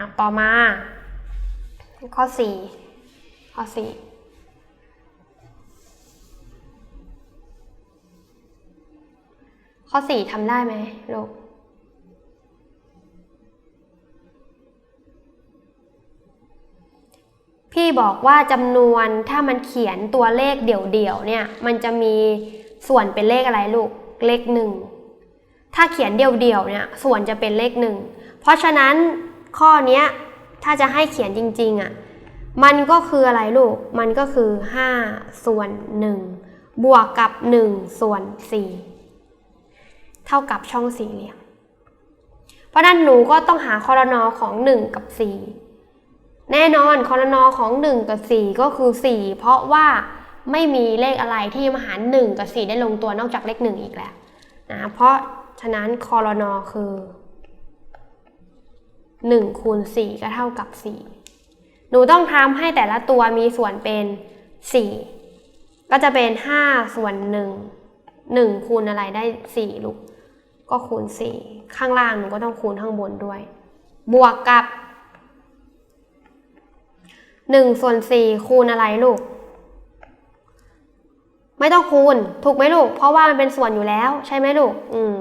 อะต่อมา ข้อสี่ข้อสี่ข้อสี่ทำได้ไหมลูกพี่บอกว่าจำนวนถ้ามันเขียนตัวเลขเดี่ยวๆเนี่ย มันจะมีส่วนเป็นเลขอะไรลูก เลขหนึ่ง ถ้าเขียนเดี่ยวๆเนี่ย ส่วนจะเป็นเลขหนึ่ง เพราะฉะนั้น ข้อเนี้ยถ้าจะให้เขียนจริงๆอะ่ะมันก็คืออะไรลูก มันก็คือ 5 ส่วน 1 บวกกับ 1 ส่วน 4 เท่ากับช่องสี่เหลี่ยม เพราะนั้นหนูก็ต้องหาคอรนอของ 1 กับ 4 แน่นอนคอรนอของ 1 กับ 4 ก็คือ 4 เพราะว่าไม่มีเลขอะไรที่มาหาร 1 กับ 4 ได้ลงตัวนอกจากเลข 1 อีกแล้วนะ เพราะฉะนั้นคอรนอคือ 1คูณ4ก็เท่ากับ 4 หนูต้องทำให้แต่ละตัวมีส่วนเป็น 4 ก็จะเป็น 5 ส่วน 1 1 คูณอะไรได้ 4 ลูก ก็คูณ 4 ข้างล่างหนูก็ต้องคูณข้างบนด้วย บวกกับ 1 ส่วน 4 คูณอะไรลูก ไม่ต้องคูณ ถูกไหมลูก เพราะว่ามันเป็นส่วนอยู่แล้ว ใช่ไหมลูก อืม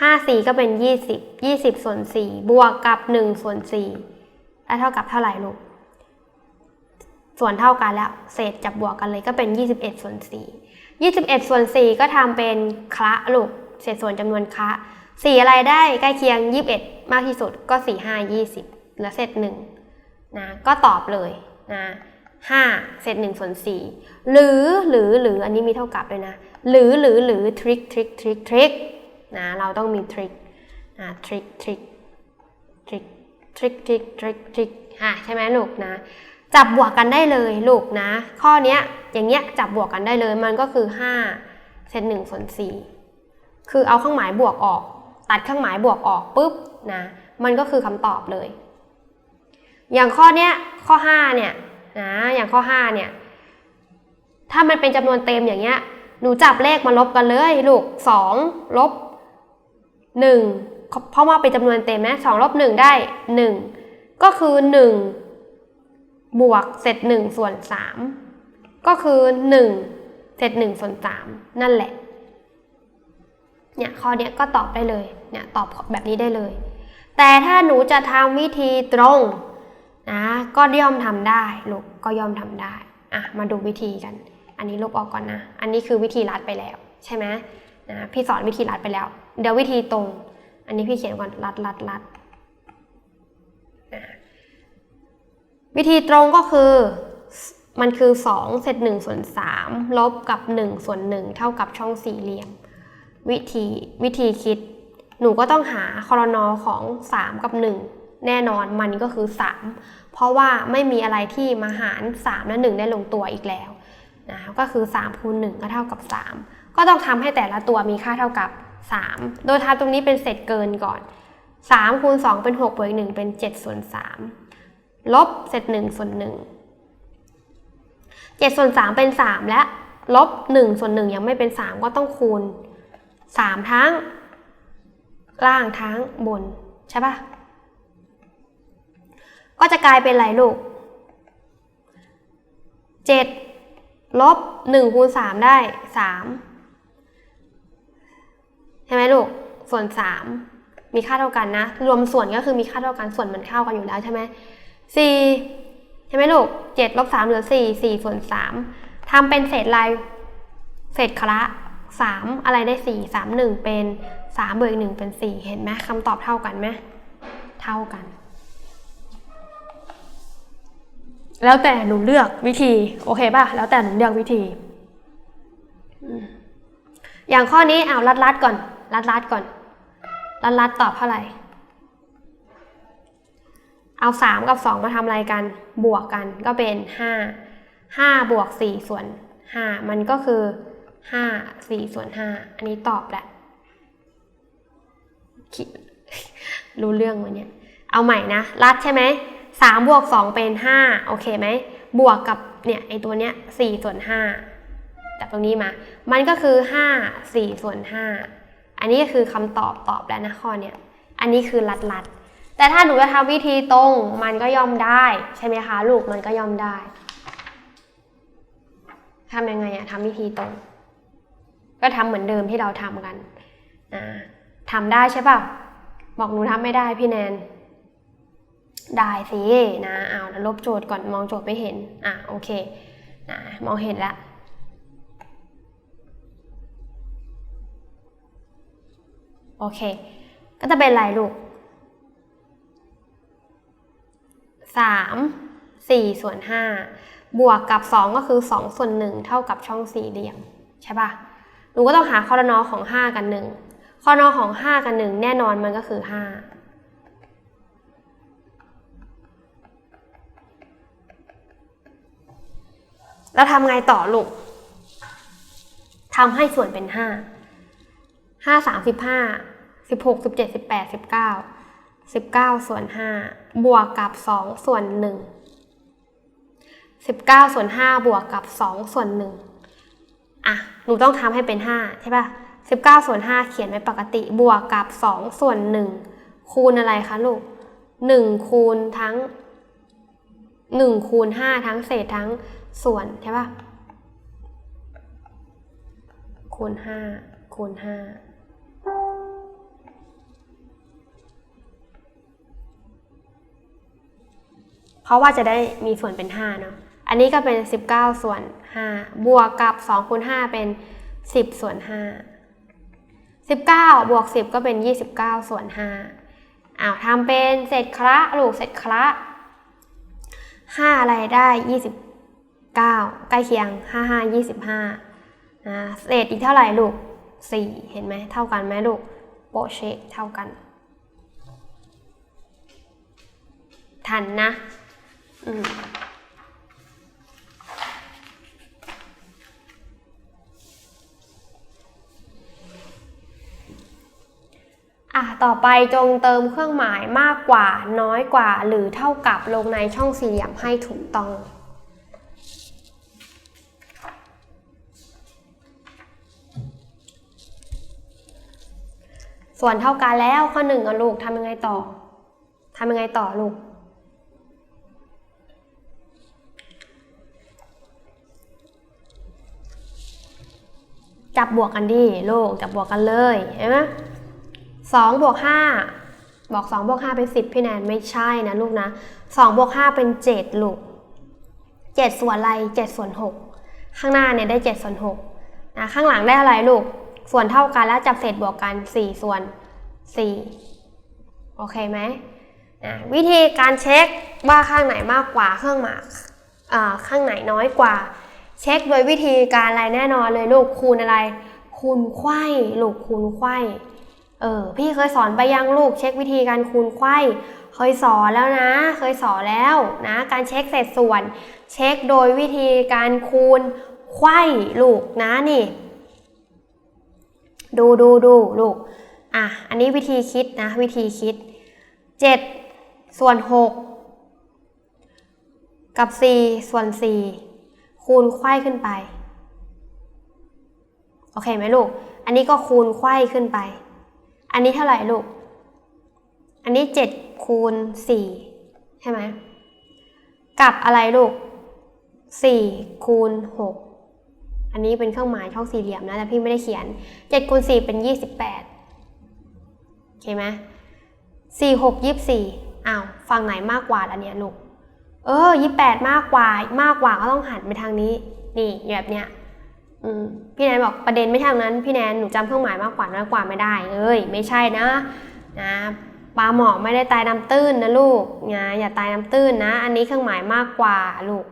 ห้าสี่ก็เป็นยี่สิบยี่สิบส่วนสี่บวกกับหนึ่งส่วนสี่ได้เท่ากับเท่าไหร่ลูก ส่วนเท่ากันแล้ว เศษจับบวกกันเลยก็เป็นยี่สิบเอ็ดส่วนสี่ยี่สิบเอ็ดส่วนสี่ก็ทำเป็นคละลูก เศษส่วนจำนวนคละสี่อะไรได้ใกล้เคียงยี่สิบเอ็ดมากที่สุดก็สี่ห้ายี่สิบเหลือเศษหนึ่งนะก็ตอบเลยนะห้าเศษหนึ่งส่วนสี่หรือหรือหรืออันนี้มีเท่ากับเลยนะ หรือหรือหรือทริคทริคทริคทริค นะเราต้องมีทริคนะทริคทริคทริคทริคทริคทริคทริคฮะใช่ไหมลูกนะ จับบวกกันได้เลยลูกนะ ข้อเนี้ยอย่างเงี้ยจับบวกกันได้เลยมันก็คือ5เศษ1ส่วน4คือเอาเครื่องหมายบวกออก ตัดเครื่องหมายบวกออกปุ๊บนะมันก็คือคำตอบเลย อย่างข้อเนี้ยข้อ5เนี่ยนะอย่างข้อ5เนี่ยถ้ามันเป็นจำนวนเต็มอย่างเงี้ยหนูจับเลขมาลบกันเลยลูก2ลบ หนึ่งเพราะว่าเป็นจำนวนเต็มนะสองลบหนึ่งได้หนึ่งก็คือหนึ่งบวกเศษหนึ่งส่วนสามก็คือหนึ่งเศษหนึ่งส่วนสามนั่นแหละ เนี่ยข้อเนี้ยก็ตอบได้เลย เนี่ยตอบแบบนี้ได้เลย แต่ถ้าหนูจะทำวิธีตรงนะ ก็ย่อมทำได้ลูกก็ย่อมทำได้ อะ มาดูวิธีกัน อันนี้ลบออกก่อนนะ อันนี้คือวิธีรัดไปแล้ว ใช่ไหมนะ พี่สอนวิธีรัดไปแล้ว เดี๋ยววิธีตรง อันนี้พี่เขียนก่อนรัดรัดรัดวิธีตรงก็คือมันคือ 2 เศษ1ส่วน3ลบกับ 1 ส่วน 1 เท่ากับช่องสี่เหลี่ยม วิธีวิธีคิด หนูก็ต้องหาคอรนอของ 3 กับ 1 แน่นอนมันก็คือ 3 เพราะว่าไม่มีอะไรที่มาหาร 3 และ 1 ได้ลงตัวอีกแล้วนะก็คือ3คูณ1ก็เท่ากับ 3 ก็ต้องทำให้แต่ละตัวมีค่าเท่ากับ 3 โดยทำตรงนี้เป็นเศษเกินก่อน 3คูณ2เป็น6บวกอีก1เป็น7ส่วน3ลบเศษ1ส่วน1 7ส่วน3เป็น 3 และลบ1ส่วน1ยังไม่เป็น 3 ก็ต้องคูณ 3 ทั้ง ล่างทั้งบน ใช่ปะก็จะกลายเป็นอะไรลูก 7 ลบ1คูณ3ได้ 3 ช่ไหมลูก ส่วน 3 มีค่าเท่ากันนะ รวมส่วนก็คือมีค่าเท่ากัน ส่วนมันเท่ากันอยู่แล้วใช่ไหม4ใช่ไหมลูก7ลบ3เหลือ4 4ส่วน3ทำเป็นเศษลายเศษคละ3อะไรได้4 3 1เป็น3บวก1เป็น4เห็นไหมคำตอบเท่ากันไหมเท่ากัน แล้วแต่หนูเลือกวิธี โอเคป่ะ แล้วแต่หนูเลือกวิธี อย่างข้อนี้เอารัดรัดๆก่อน รัดรัดก่อนรัดรัดตอบเท่าไหร่ เอา 3 กับ 2 มาทำอะไรกัน บวกกันก็เป็น 5 5บวก4ส่วน 5 มันก็คือ 5 4ส่วน 5 อันนี้ตอบแหละคิดรู้เรื่องวันเนี้ยเอาใหม่นะ รัดใช่ไหมสามบวกสองเป็นห้าโอเคไหม บวกกับเนี่ยไอตัวเนี้ยสี่ส่วนห้าจากตรงนี้มา มันก็คือห้าสี่ส่วนห้า อันนี้ก็คือคำตอบตอบแล้วนะข้อเนี้ยอันนี้คือรัดรัดแต่ถ้าหนูจะทำวิธีตรงมันก็ย่อมได้ใช่ไหมคะลูกมันก็ย่อมได้ทำยังไงอะทำวิธีตรง ก็ทำเหมือนเดิมที่เราทำกันนะทำได้ใช่ป่ะบอกหนูทำไม่ได้พี่แนน ได้สินะเอาแล้วลบโจทย์ก่อนมองโจทย์ไม่เห็นอะโอเคนะมองเห็นแล้ว โอเค ก็จะเป็นอะไรลูกสามสี่ส่วนห้าบวกกับสองก็คือสองส่วนหนึ่งเท่ากับช่องสี่เหลี่ยม ใช่ปะหนูก็ต้องหาคอรนอของห้ากันหนึ่งคอรนอของห้ากันหนึ่งแน่นอนมันก็คือห้าแล้วทำไงต่อลูกทำให้ส่วนเป็นห้าห้ 16 17 18 19 19 ส่วน 5 บวกกับ 2 ส่วน 1 19 ส่วน 5 บวกกับ 2 ส่วน 1 อะ หนูต้องทำให้เป็น 5 ใช่ปะ่ะ 19 ส่วน 5 เขียนไว้ปกติ บวกกับ 2 ส่วน 1 คูณอะไรคะลูก 1 คูณทั้ง 1 คูณ 5 ทั้งเศษทั้งส่วนใช่ปะ่ะ คูณ 5 คูณ 5 ราะว่าจะได้มีส่วนเป็น5เนาะอันนี้ก็เป็น 19 ส่วน 5 บวกกับ2คูณ5เป็น 10 ส่วน 5 19 บวก 10 ก็เป็น 29 ส่วน 5อ้าวทำเป็นเศษคละลูกเศษคละ5อะไรได้ 29 ใกล้เคียง 55 25นะเศษอีกเท่าไหร่ลูก 4 เห็นไหมเท่ากันไหมลูกโปเชเท่ากัน ทันนะ อืมอะต่อไปจงเติมเครื่องหมายมากกว่าน้อยกว่า หรือเท่ากับลงในช่องสี่เหลี่ยมให้ถูกต้อง ส่วนเท่ากันแล้วข้อหนึ่งอะลูกทำยังไงต่อทำยังไงต่อลูก บบวกกันดิลูกจับบวกกันเลยเห็นไหมสองบวกห้าบอกสองบวกห้าเป็นสิบพี่แนนไม่ใช่นะลูกนะสองบวกห้าเป็นเจ็ดลูกเจ็ดส่วนอะไรเจ็ดส่วนหกข้างหน้าเนี่ยได้เจ็ดส่วนหกนะข้างหลังได้อะไรลูก ส่วนเท่ากันแล้วจับเศษบวกกันสี่ส่วนสี่โอเคไหมนะวิธีการเช็คว่าข้างไหนมากกว่าเครื่องหมายข้างไหนน้อยกว่า เช็คโดยวิธีการอะไรแน่นอนเลยลูกคูณอะไร คูณไขว้ลูกคูณไขว้เออพี่เคยสอนไปยังลูกเช็ควิธีการคูณไขว้เคยสอนแล้วนะ เคยสอนแล้วนะการเช็คเศษส่วน เช็คโดยวิธีการคูณไขว้ลูกนะนี่ ดูดูดูลูกอะอันนี้วิธีคิดนะวิธีคิด 7 ส่วน 6 กับ 4 ส่วน 4 คูณไขว้ขึ้นไป โอเคไหมลูก อันนี้ก็คูณไขว้ขึ้นไป อันนี้เท่าไหร่ลูก อันนี้7คูณ4ใช่ไหม กับอะไรลูก4คูณ6อันนี้เป็นเครื่องหมายช่องสี่เหลี่ยมนะ แต่พี่ไม่ได้เขียน7คูณ4เป็น28โอเคไหม4 6 24อ้าว ฝั่งไหนมากกว่าล่ะเนี่ยลูก เออยี่แปดมากกว่ามากกว่าก็ต้องหันไปทางนี้ นี่แบบเนี้ยพี่แนนบอกประเด็นไม่ใช่ตรงนั้น พี่แนนหนูจำเครื่องหมายมากกว่าน้อยกว่าไม่ได้เอ้ยไม่ใช่นะนะปลาหมอไม่ได้ตายน้ำตื้นนะลูกนะอย่าตายน้ำตื้นนะ อันนี้เครื่องหมายมากกว่าลูก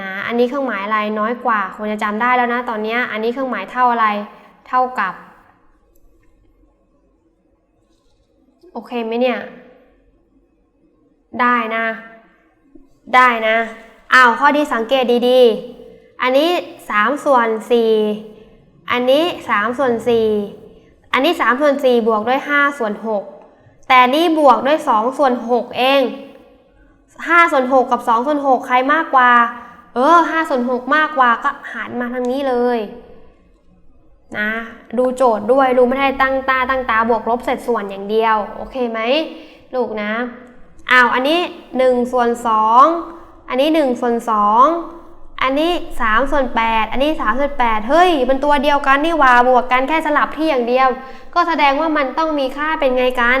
นะอันนี้เครื่องหมายอะไรน้อยกว่าควรจะจำได้แล้วนะตอนเนี้ยอันนี้เครื่องหมายเท่าอะไรเท่ากับโอเคไหมเนี่ย ได้นะ ได้นะอ้าวข้อที่สังเกตดีๆ อันนี้ 3 ส่วน 4 อันนี้ 3 ส่วน 4 อันนี้ 3 ส่วน 4 บวกด้วย 5 ส่วน 6 แต่นี่บวกด้วย 2 ส่วน 6 เอง 5 ส่วน 6 กับ 2 ส่วน 6 ใครมากกว่า เออ5ส่วน 6 มากกว่าก็หันมาทางนี้เลยนะดูโจทย์ด้วย ดูไม่ได้ตั้งตาตั้งตาบวกลบเสร็จส่วนอย่างเดียว โอเคไหมลูกนะ อ้าวอันนี้หนึ่งส่วนสองอันนี้หนึ่งส่วนสองอันนี้สามส่วนแปดอันนี้สามส่วนแปดเฮ้ยเป็นตัวเดียวกันนี่ว่าบวกกันแค่สลับที่อย่างเดียว ก็แสดงว่ามันต้องมีค่าเป็นไงกัน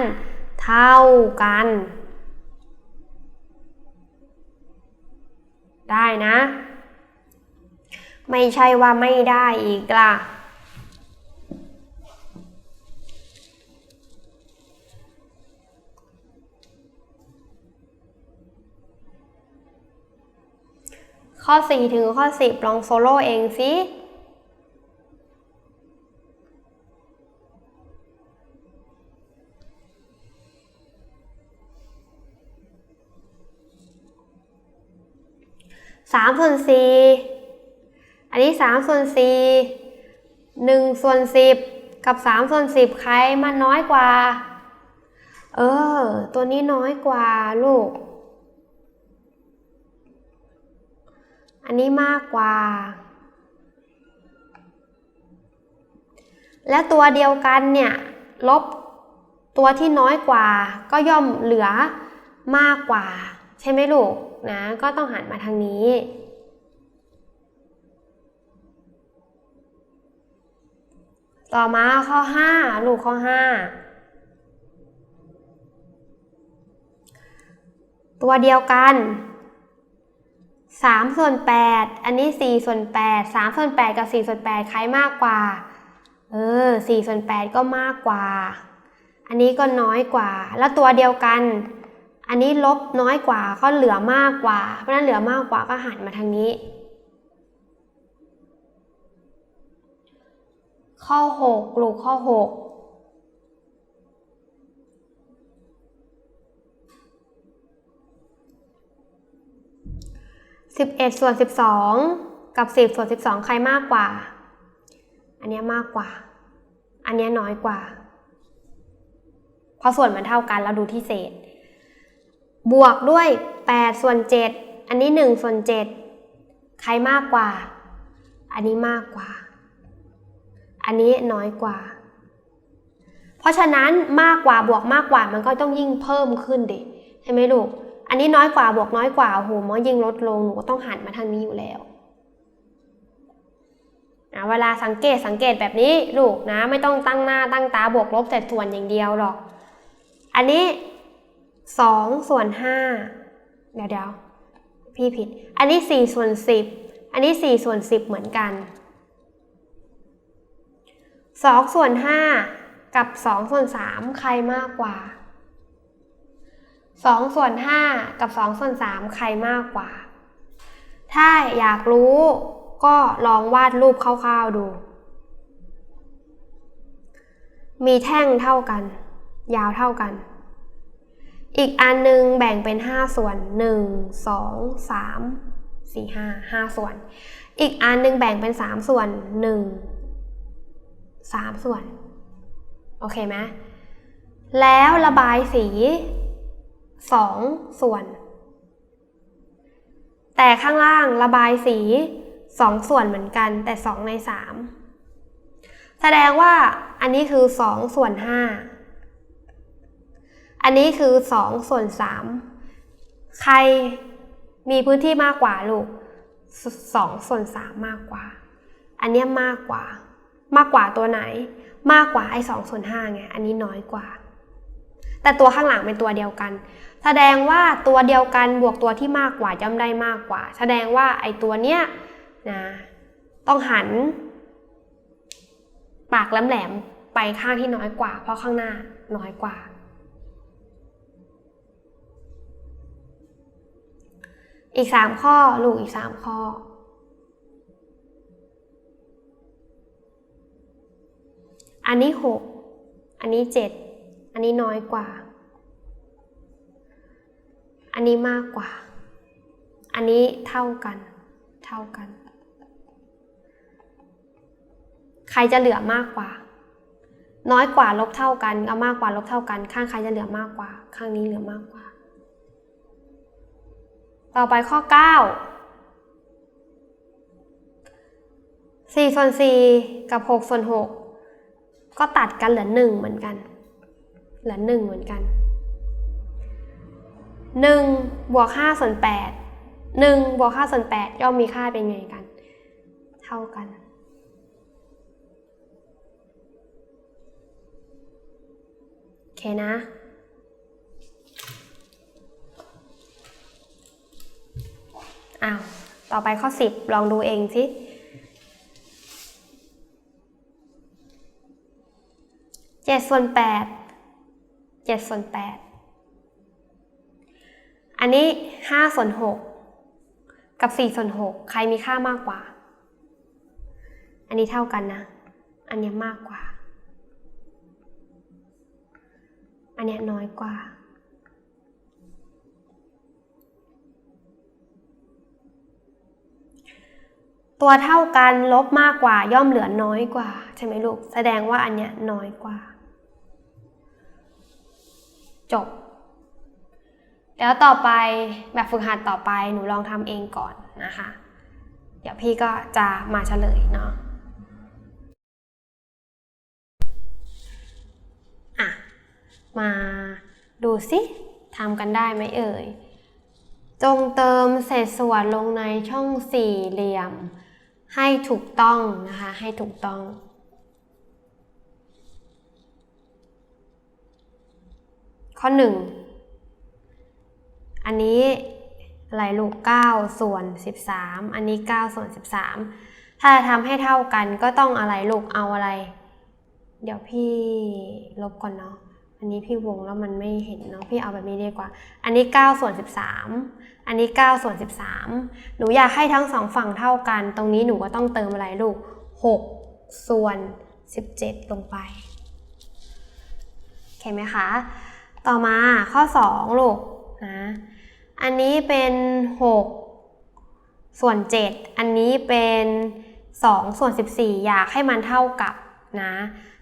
เท่ากัน ได้นะ ไม่ใช่ว่าไม่ได้อีกล่ะ ข้อ 4 ถึงข้อ 10 ลองโซโล่เองสิสามส่วนสี่อันนี้สามส่วนสี่หนึ่งส่วนสิบกับสามส่วนสิบใครมันน้อยกว่า เออ ตัวนี้น้อยกว่าลูก อันนี้มากกว่า และตัวเดียวกันเนี่ยลบตัวที่น้อยกว่า ก็ย่อมเหลือมากกว่า ใช่ไหมลูกนะก็ต้องหันมาทางนี้ ต่อมาข้อ 5 ลูกข้อ 5 ตัวเดียวกัน 3 ส่วน 8 อันนี้ 4 ส่วน 8 3 ส่วน 8 กับ 4 ส่วน 8 ใครมากกว่า เออ 4 ส่วน 8 ก็มากกว่า อันนี้ก็น้อยกว่า แล้วตัวเดียวกัน อันนี้ลบน้อยกว่าก็เหลือมากกว่า เพราะฉะนั้นเหลือมากกว่าก็หันมาทางนี้ ข้อ 6 ลูกข้อ 6 11 ส่วน 12 กับ 10 ส่วน 12 ใครมากกว่า อันนี้มากกว่า อันนี้น้อยกว่า เพราะส่วนมันเท่ากันเราดูที่เศษ บวกด้วย 8 ส่วน 7 อันนี้ 1 ส่วน 7 ใครมากกว่า อันนี้มากกว่า อันนี้น้อยกว่า เพราะฉะนั้นมากกว่าบวกมากกว่ามันก็ต้องยิ่งเพิ่มขึ้นดิใช่ไหมลูก อันนี้น้อยกว่าบวกน้อยกว่าโหมันยิ่งลดลงหนูก็ต้องหันมาทางนี้อยู่แล้วเวลาสังเกตสังเกตแบบนี้ลูกนะไม่ต้องตั้งหน้าตั้งตาบวกลบเศษส่วนอย่างเดียวหรอก อันนี้สองส่วนห้าเดี๋ยวเดี๋ยวพี่ผิด อันนี้สี่ส่วนสิบอันนี้สี่ส่วนสิบเหมือนกันสองส่วนห้ากับสองส่วนสามใครมากกว่า สองส่วนห้ากับสองส่วนสามใครมากกว่า ถ้าอยากรู้ก็ลองวาดรูปคร่าวๆดู มีแท่งเท่ากัน ยาวเท่ากัน อีกอันนึงแบ่งเป็น 5 ส่วน 1 2 3 4 5 5 ส่วน อีกอันนึงแบ่งเป็น 3 ส่วน 1 3 ส่วน โอเคไหมแล้วระบายสี 2 ส่วน แต่ข้างล่างระบายสี 2 ส่วนเหมือนกันแต่ 2 ใน 3 แสดงว่าอันนี้คือ 2 ส่วน 5 อันนี้คือ 2 ส่วน 3 ใครมีพื้นที่มากกว่าลูก 2 ส่วน 3 มากกว่า อันเนี้ยมากกว่ามากกว่าตัวไหน มากกว่าไอ้2ส่วน5ไง อันนี้น้อยกว่า แต่ตัวข้างหลังเป็นตัวเดียวกัน แสดงว่าตัวเดียวกันบวกตัวที่มากกว่าย่อมได้มากกว่า แสดงว่าไอ้ตัวเนี้ยนะต้องหัน ปากแหลมๆไปข้างที่น้อยกว่า เพราะข้างหน้าน้อยกว่า อีกสามข้อลูกอีกสามข้ออันนี้หกอันนี้เจ็ด อันนี้น้อยกว่า อันนี้มากกว่า อันนี้เท่ากัน เท่ากัน ใครจะเหลือมากกว่า น้อยกว่าลบเท่ากัน เอามากกว่าลบเท่ากัน ข้างใครจะเหลือมากกว่า ข้างนี้เหลือมากกว่า ต่อไปข้อ 9 4ส่วน4กับ 6 ส่วน 6 ก็ตัดกันเหลือ 1 เหมือนกัน เหลือ 1 เหมือนกันหนึ่งบวกห้าส่วนแปดหนึ่งบวกห้าส่วนแปดย่อมมีค่าเป็นไงกัน เท่ากัน โอเคนะอ้าวต่อไปข้อ 10 ลองดูเองสิ เจ็ดส่วนแปด เจ็ดส่วนแปดอันนี้ห้าส่วนหกกับสี่ส่วนหกใครมีค่ามากกว่า อันนี้เท่ากันนะ อันเนี้ยมากกว่า อันเนี้ยน้อยกว่าตัวเท่ากันลบมากกว่าย่อมเหลือน้อยกว่า ใช่ไหมลูก แสดงว่าอันเนี้ยน้อยกว่า จบ แล้วต่อไปแบบฝึกหัดต่อไปหนูลองทำเองก่อนนะคะ เดี๋ยวพี่ก็จะมาเฉลยเนาะอะ มาดูสิทำกันได้ไหมเอ่ย จงเติมเศษส่วนลงในช่องสี่เหลี่ยม ให้ถูกต้องนะคะ ให้ถูกต้อง ข้อหนึ่งอันนี้อะไรลูก 9 ส่วน 13 อันนี้ 9 ส่วน 13 ถ้าทำให้เท่ากันก็ต้องอะไรลูกเอาอะไร เดี๋ยวพี่ลบก่อนเนาะอันนี้พี่วงแล้วมันไม่เห็นเนาะพี่เอาแบบนี้ดีกว่า อันนี้ 9 ส่วน 13 อันนี้ 9 ส่วน 13 หนูอยากให้ทั้งสองฝั่งเท่ากัน ตรงนี้หนูก็ต้องเติมอะไรลูก 6 ส่วน 17 ลงไปโอเคไหมคะ ต่อมาข้อ 2 ลูกนะ อันนี้เป็น 6 ส่วน 7 อันนี้เป็น 2 ส่วน 14 อยากให้มันเท่ากับนะ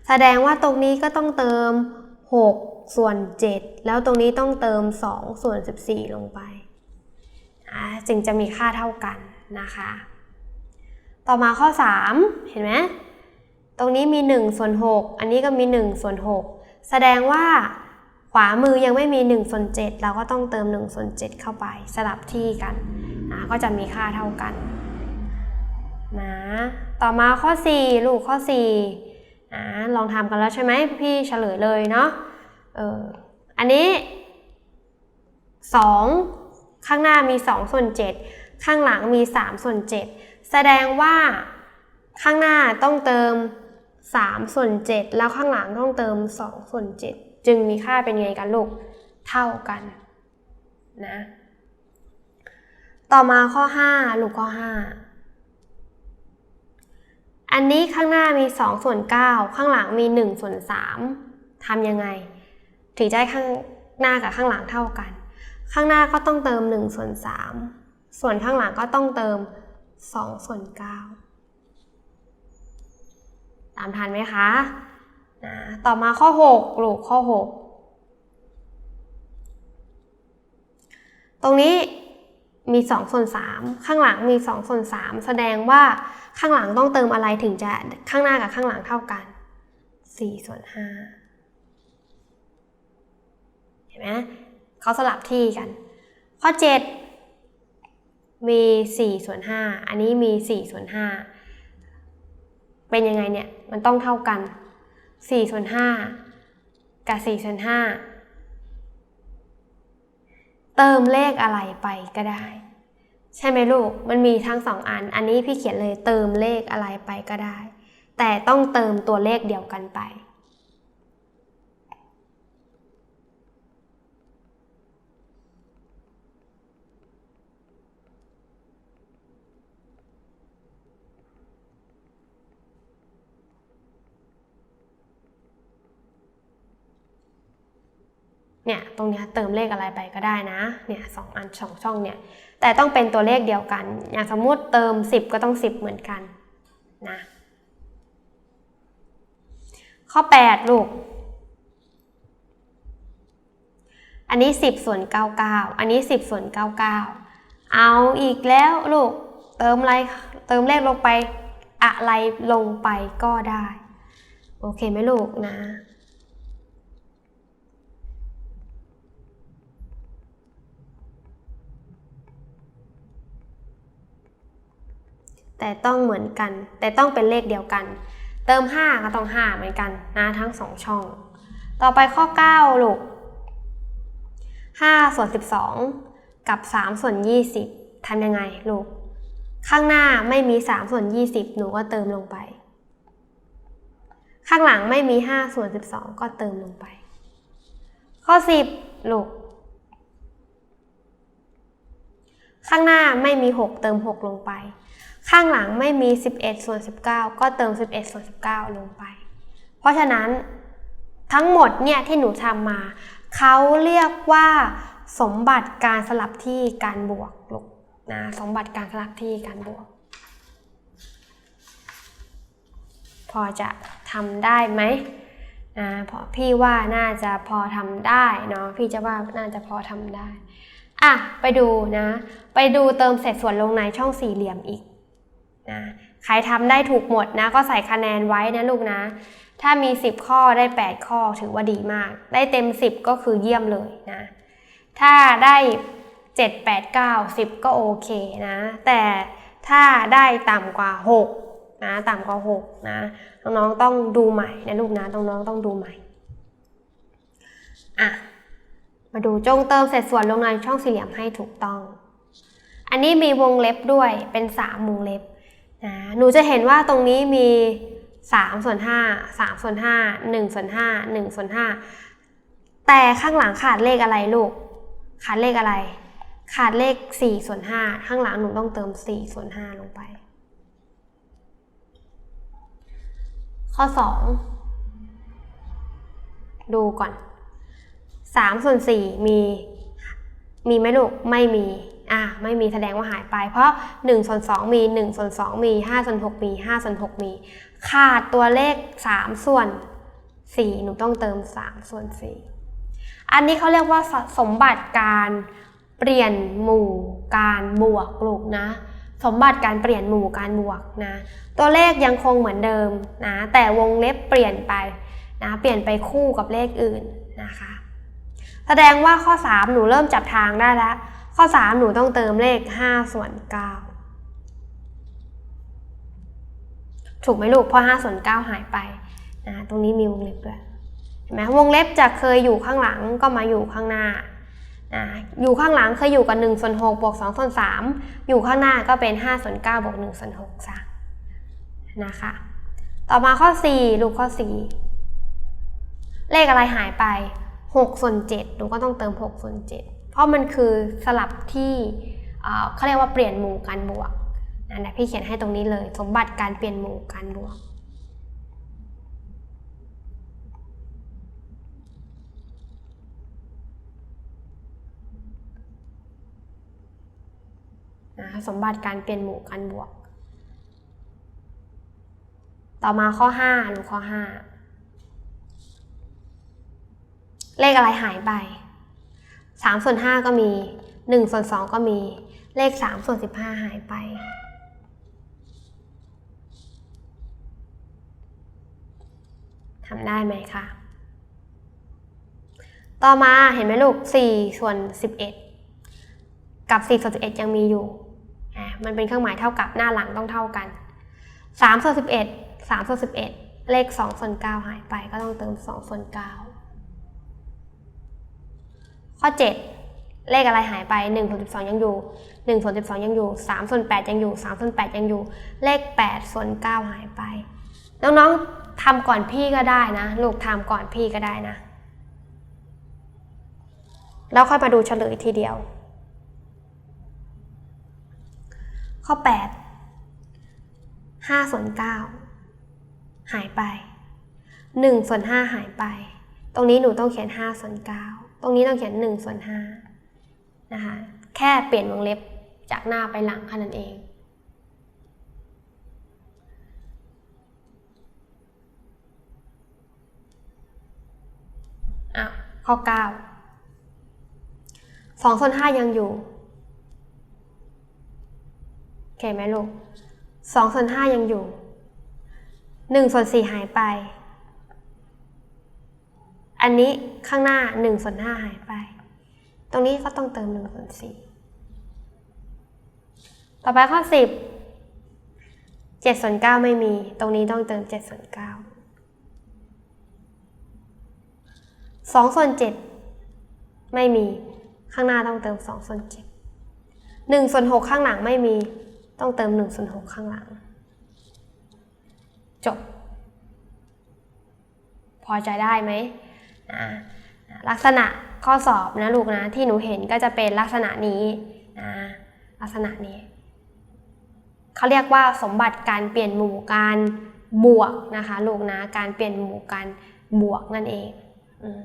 แสดงว่าตรงนี้ก็ต้องเติม 6 ส่วน 7 แล้วตรงนี้ต้องเติม 2 ส่วน 14 ลงไปอะจึงจะมีค่าเท่ากันนะคะ ต่อมาข้อ 3 เห็นไหม ตรงนี้มี 1 ส่วน 6 อันนี้ก็มี 1 ส่วน 6 แสดงว่า ขวามือยังไม่มี1ส่วน7เราก็ต้องเติม1ส่วน7เข้าไปสลับที่กันนะก็จะมีค่าเท่ากันนะต่อมาข้อ 4 ลูกข้อ4นะลองทำกันแล้วใช่ไหมพี่เฉลยเลยเนาะเอออันนี้ 2 ข้างหน้ามี 2 ส่วน 7 ข้างหลังมี 3 ส่วน 7 แสดงว่าข้างหน้าต้องเติม 3 ส่วน 7 แล้วข้างหลังต้องเติม 2 ส่วน 7 จึงมีค่าเป็นไงกันลูก เท่ากันนะ ต่อมาข้อ 5 ลูกข้อ 5 อันนี้ข้างหน้ามี 2 ส่วน 9 ข้างหลังมี 1 ส่วน 3ทำยังไง ถึงจะให้ข้างหน้ากับข้างหลังเท่ากัน ข้างหน้าก็ต้องเติม 1 ส่วน 3 ส่วนข้างหลังก็ต้องเติม 2 ส่วน 9 ตามทันไหมคะ ต่อมาข้อ 6 ลูกข้อ 6 ตรงนี้มี2ส่วน3ข้างหลังมี2ส่วน3แสดงว่าข้างหลังต้องเติมอะไรถึงจะข้างหน้ากับข้างหลังเท่ากัน4ส่วน5เห็นไหมเขาสลับที่กัน ข้อ 7 มี4ส่วน5อันนี้มี4ส่วน5เป็นยังไงเนี่ย มันต้องเท่ากัน 4ส่วน5กับ4ส่วน5เติมเลขอะไรไปก็ได้ ใช่ไหมลูก มันมีทั้งสองอัน อันนี้พี่เขียนเลยเติมเลขอะไรไปก็ได้ แต่ต้องเติมตัวเลขเดียวกันไป ตรงนี้เติมเลขอะไรไปก็ได้นะ เนี่ยสองอันสองช่องเนี่ย แต่ต้องเป็นตัวเลขเดียวกัน อย่างสมมุติเติม 10 ก็ต้อง 10 เหมือนกันนะ ข้อ 8 ลูก อันนี้ 10 ส่วน 99 อันนี้ 10 ส่วน 99 เอาอีกแล้วลูก เติมอะไร เติมเลขลงไป อะไรลงไปก็ได้ โอเคไหมลูกนะ แต่ต้องเหมือนกัน แต่ต้องเป็นเลขเดียวกัน เติม 5 ก็ต้อง 5 เหมือนกันนะทั้ง 2 ช่อง ต่อไปข้อ 9 ลูก 5 ส่วน 12 กับ 3 ส่วน 20ทำยังไงลูก ข้างหน้าไม่มี 3 ส่วน 20 หนูก็เติมลงไป ข้างหลังไม่มี 5 ส่วน 12 ก็เติมลงไป ข้อ 10 ลูก ข้างหน้าไม่มี 6 เติม 6 ลงไป ข้างหลังไม่มี 11ส่วน19 ก็เติม 11ส่วน19 ลงไป เพราะฉะนั้นทั้งหมดเนี่ยที่หนูทำมา เขาเรียกว่าสมบัติการสลับที่การบวกลูกนะสมบัติการสลับที่การบวก พอจะทำได้ไหมนะพอพี่ว่าน่าจะพอทำได้เนาะพี่จะว่าน่าจะพอทำได้อะไปดูนะ ไปดูเติมเศษส่วนลงในช่องสี่เหลี่ยมอีก ใครทำได้ถูกหมดนะ ก็ใส่คะแนนไว้นะลูกนะ ถ้ามี 10 ข้อได้ 8 ข้อถือว่าดีมาก ได้เต็ม 10 ก็คือเยี่ยมเลยนะ ถ้าได้ 7 8 9 10 ก็โอเคนะ แต่ถ้าได้ต่ำกว่า 6 นะต่ำกว่า 6 นะ น้องๆต้องดูใหม่นะลูกนะน้องๆต้องดูใหม่อะมาดูจงเติมเศษส่วนลงในช่องสี่เหลี่ยมให้ถูกต้อง อันนี้มีวงเล็บด้วยเป็น 3 วงเล็บ นะหนูจะเห็นว่าตรงนี้มี3ส่วน5 3ส่วน5 1ส่วน5 1ส่วน5แต่ข้างหลังขาดเลขอะไรลูก ขาดเลขอะไร ขาดเลข4ส่วน5ข้างหลังหนูต้องเติม4ส่วน5ลงไป ข้อ 2 ดูก่อน3ส่วน4มี มีไหมลูก ไม่มี อะไม่มีแสดงว่าหายไป เพราะ1ส่วน2มี1ส่วน2มี5ส่วน6มี5ส่วน6มี ขาดตัวเลข 3 ส่วน 4 หนูต้องเติม 3 ส่วน 4 อันนี้เขาเรียกว่าสสมบัติการเปลี่ยนหมู่การบวกลูกนะ สมบัติการเปลี่ยนหมู่การบวกนะ ตัวเลขยังคงเหมือนเดิมนะแต่วงเล็บเปลี่ยนไปนะเปลี่ยนไปคู่กับเลขอื่นนะคะ แสดงว่าข้อ 3 หนูเริ่มจับทางได้แล้ว ข้อ 3 หนูต้องเติมเลข 5 ส่วน 9 ถูกไหมลูก เพราะ 5 ส่วน 9 หายไปนะตรงนี้มีวงเล็บด้วยเห็นไหมวงเล็บจะเคยอยู่ข้างหลังก็มาอยู่ข้างหน้านะอยู่ข้างหลังเคยอยู่กับ1ส่วน6บวก2ส่วน3อยู่ข้างหน้าก็เป็น5ส่วน9บวก1ส่วน6ซะนะคะ ต่อมาข้อ 4 ลูกข้อ 4 เลขอะไรหายไป6ส่วน7หนูก็ต้องเติม6ส่วน7 เพราะมันคือสลับที่เขาเรียกว่าเปลี่ยนหมู่การบวกนะพี่เขียนให้ตรงนี้เลย สมบัติการเปลี่ยนหมู่การบวกนะสมบัติการเปลี่ยนหมู่การบวก ต่อมาข้อ5หรือข้อ 5 เลขอะไรหายไป 3ส่วน5ก็มี 1 ส่วน 2 ก็มี เลข 3 ส่วน 15 หายไป ทำได้ไหมคะ ต่อมาเห็นไหมลูก 4 ส่วน 11 กับ 4 ส่วน 11 ยังมีอยู่ มันเป็นเครื่องหมายเท่ากับหน้าหลังต้องเท่ากัน 3 ส่วน 11 3ส่วน11 เลข 2 ส่วน 9 หายไปก็ต้องเติม 2 ส่วน 9 ข้อ 7 เลขอะไรหายไป1ส่วน12 ยังอยู่1ส่วน12 ยังอยู่3ส่วน8ยังอยู่3ส่วน8ยังอยู่ เลข8ส่วน9หายไป น้องๆทำก่อนพี่ก็ได้นะ ลูกทำก่อนพี่ก็ได้นะ แล้วค่อยมาดูเฉลยทีเดียว ข้อ 8 5ส่วน9หายไป1ส่วน5หายไป ตรงนี้หนูต้องเขียน5ส่วน9 ตรงนี้ต้องเขียน1ส่วน5นะคะ แค่เปลี่ยนวงเล็บจากหน้าไปหลังแค่นั้นเอง อะ ข้อ 9 2ส่วน5ยังอยู่ โอเคไหมลูก2ส่วน5ยังอยู่1ส่วน4หายไป อันนี้ข้างหน้า1ส่วน5หายไป ตรงนี้ก็ต้องเติม1ส่วน4ต่อไปข้อ 10เจ็ดส่วนเก้าไม่มี ตรงนี้ต้องเติมเจ็ดส่วนเก้าสองส่วนเจ็ดไม่มี ข้างหน้าต้องเติมสองส่วนเจ็ดหนึ่งส่วนหกข้างหลังไม่มี ต้องเติมหนึ่งส่วนหกข้างหลัง จบ พอใจได้ไหม ลักษณะข้อสอบนะลูกนะที่หนูเห็นก็จะเป็นลักษณะนี้นะลักษณะนี้เขาเรียกว่าสมบัติการเปลี่ยนหมู่การบวกนะคะลูกนะการเปลี่ยนหมู่การบวกนั่นเองอม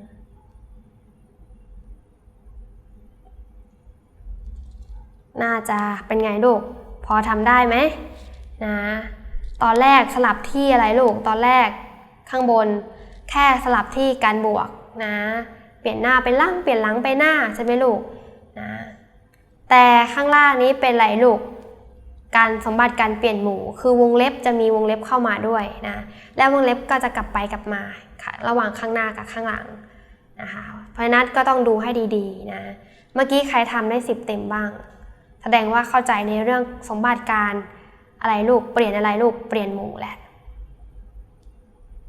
น่าจะเป็นไงลูก พอทำได้ไหมนะ ตอนแรกสลับที่อะไรลูก ตอนแรกข้างบน แค่สลับที่การบวกนะ เปลี่ยนหน้าเป็นหลังเปลี่ยนหลังไปหน้าใช่ไหมลูกนะแต่ข้างล่างนี้เป็นอะไรลูก การสมบัติการเปลี่ยนหมู่คือวงเล็บจะมีวงเล็บเข้ามาด้วยนะ แล้ววงเล็บก็จะกลับไปกลับมาระหว่างข้างหน้ากับข้างหลังนะคะเพราะนั้นก็ต้องดูให้ดีๆนะ เมื่อกี้ใครทำได้สิบเต็มบ้าง แสดงว่าเข้าใจในเรื่องสมบัติการอะไรลูก เปลี่ยนอะไรลูก เปลี่ยนหมู่แหละ